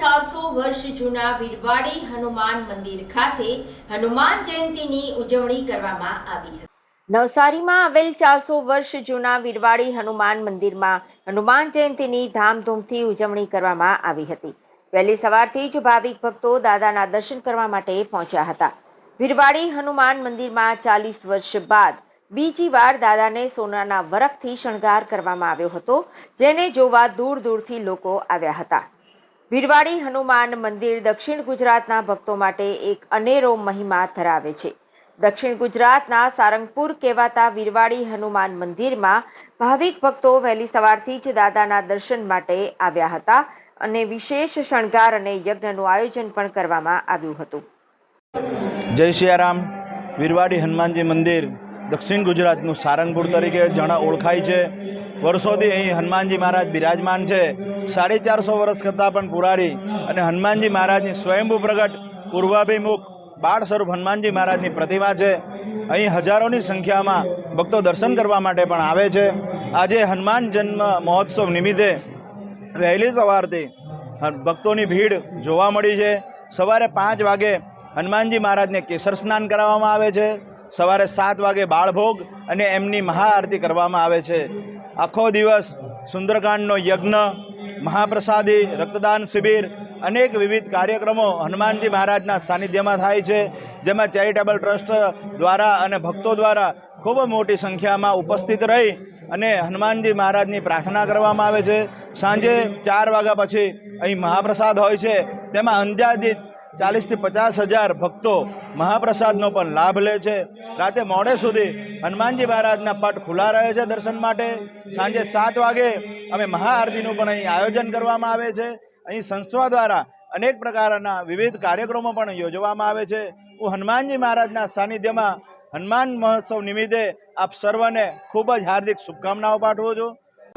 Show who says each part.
Speaker 1: ચારસો વર્ષ જૂના વીરવાડી હનુમાન મંદિર ખાતે હનુમાન જયંતીની ઉજવણી કરવામાં આવી હતી. નવસારીમાં આવેલ ચારસો વર્ષ જૂના વીરવાડી હનુમાન મંદિરમાં હનુમાન જયંતીની ધામધૂમથી ઉજવણી કરવામાં આવી હતી. વહેલી સવારથી જ ભાવિક ભક્તો દાદાના દર્શન કરવા માટે પહોંચ્યા હતા. વીરવાડી હનુમાન મંદિરમાં ચાલીસ વર્ષ બાદ બીજી વાર દાદાને સોનાના વરખથી શણગાર કરવામાં આવ્યો હતો, જેને જોવા દૂર દૂરથી લોકો આવ્યા હતા. વીરવાડી હનુમાન મંદિર દક્ષિણ ગુજરાતના ભક્તો માટે એક અનેરો મહિમા ધરાવે છે. દક્ષિણ ગુજરાતના સારંગપુર કહેવાતા વીરવાડી હનુમાન મંદિરમાં ભાવિક ભક્તો વહેલી સવારથી જ દાદાના દર્શન માટે આવ્યા હતા અને વિશેષ શણગાર અને યજ્ઞનું આયોજન પણ કરવામાં આવ્યું હતું.
Speaker 2: જય સિયારામ વીરવાડી હનુમાનજી મંદિર દક્ષિણ ગુજરાતનું સારંગપુર તરીકે જણા ઓળખાય છે. વર્ષોથી અહીં હનુમાનજી મહારાજ બિરાજમાન છે. સાડી ચારસો વર્ષ કરતાં પણ પુરાડી અને હનુમાનજી મહારાજની સ્વયંભૂ પ્રગટ પૂર્વાભિમુખ બાળ સ્વરૂપ હનુમાનજી મહારાજની પ્રતિમા છે. અહીં હજારોની સંખ્યામાં ભક્તો દર્શન કરવા માટે પણ આવે છે. આજે હનુમાન જન્મ મહોત્સવ નિમિત્તે વહેલી સવારથી ભક્તોની ભીડ જોવા મળી છે. સવારે પાંચ વાગે હનુમાનજી મહારાજને કેસર સ્નાન કરાવવામાં આવે છે. સવારે સાત વાગે બાળભોગ અને એમની મહાઆરતી કરવામાં આવે છે. આખો દિવસ સુંદરકાંડનો યજ્ઞ, મહાપ્રસાદી, રક્તદાન શિબિર, અનેક વિવિધ કાર્યક્રમો હનુમાનજી મહારાજના સાનિધ્યમાં થાય છે, જેમાં ચેરિટેબલ ટ્રસ્ટ દ્વારા અને ભક્તો દ્વારા ખૂબ મોટી સંખ્યામાં ઉપસ્થિત રહી અને હનુમાનજી મહારાજની પ્રાર્થના કરવામાં આવે છે. સાંજે ચાર વાગ્યા પછી અહીં મહાપ્રસાદ હોય છે. તેમાં અંદાજિત ચાલીસથી પચાસ હજાર ભક્તો મહાપ્રસાદનો પણ લાભ લે છે. રાતે મોડે સુધી હનુમાનજી મહારાજના પટ ખુલ્લા રહે છે દર્શન માટે. સાંજે સાત વાગે અમે મહાઆરતીનું પણ અહીં આયોજન કરવામાં આવે છે. અહીં સંસ્થા દ્વારા અનેક પ્રકારના વિવિધ કાર્યક્રમો પણ યોજવામાં આવે છે. હું હનુમાનજી મહારાજના સાનિધ્યમાં હનુમાન મહોત્સવ નિમિત્તે આપ સર્વને ખૂબ જ હાર્દિક શુભકામનાઓ પાઠવું છું.